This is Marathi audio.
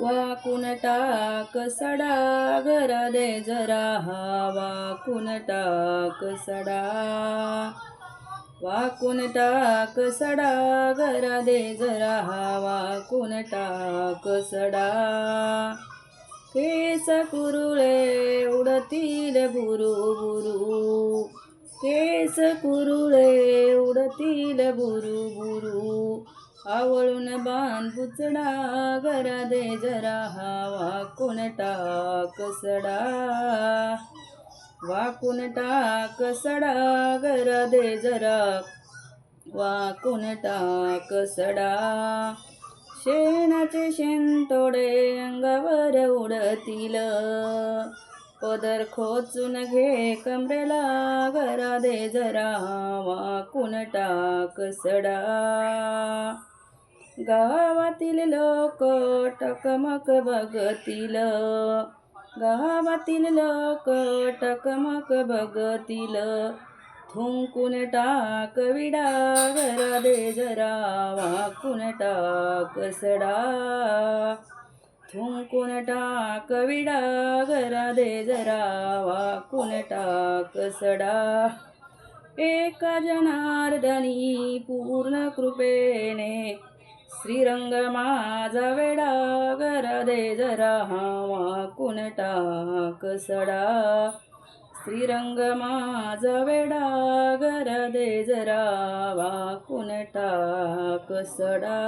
वाकून टाक सडा घर दे जरा हा वाकून टाक सडा. वाकून टाक सडा घर दे जरा हा वाकून टाक सडा. केस कुरुळे उडतील बुरू बुरू. केस कुरुळे उडतील बुरू बुरू. आवळून बांध पुचडा घरा दे जरा हा वाकून टाक सडा. वाकून टाक सडा घरा दे जरा वाकून टाक सडा. शेणाचे शेण तोडे अंगावर उडतील. पदर खोचून घे कमरेला घरा दे जरा वाकून टाक सडा. गावातील लोक टकमक बघतील. गावातील लोक टकमक बघतील. थुंकून टाक विडा घरा दे जरा वाकून टाक सडा. थुंकून टाक विडा घरा दे जरा वाकून टाक सडा. एका जनार्दनी पूर्ण कृपेने श्रीरंग माझा वेडा दे जरा हा वाकून टाक सडा. श्रीरंग माझा वेडा दे जरा वाकून टाक सडा.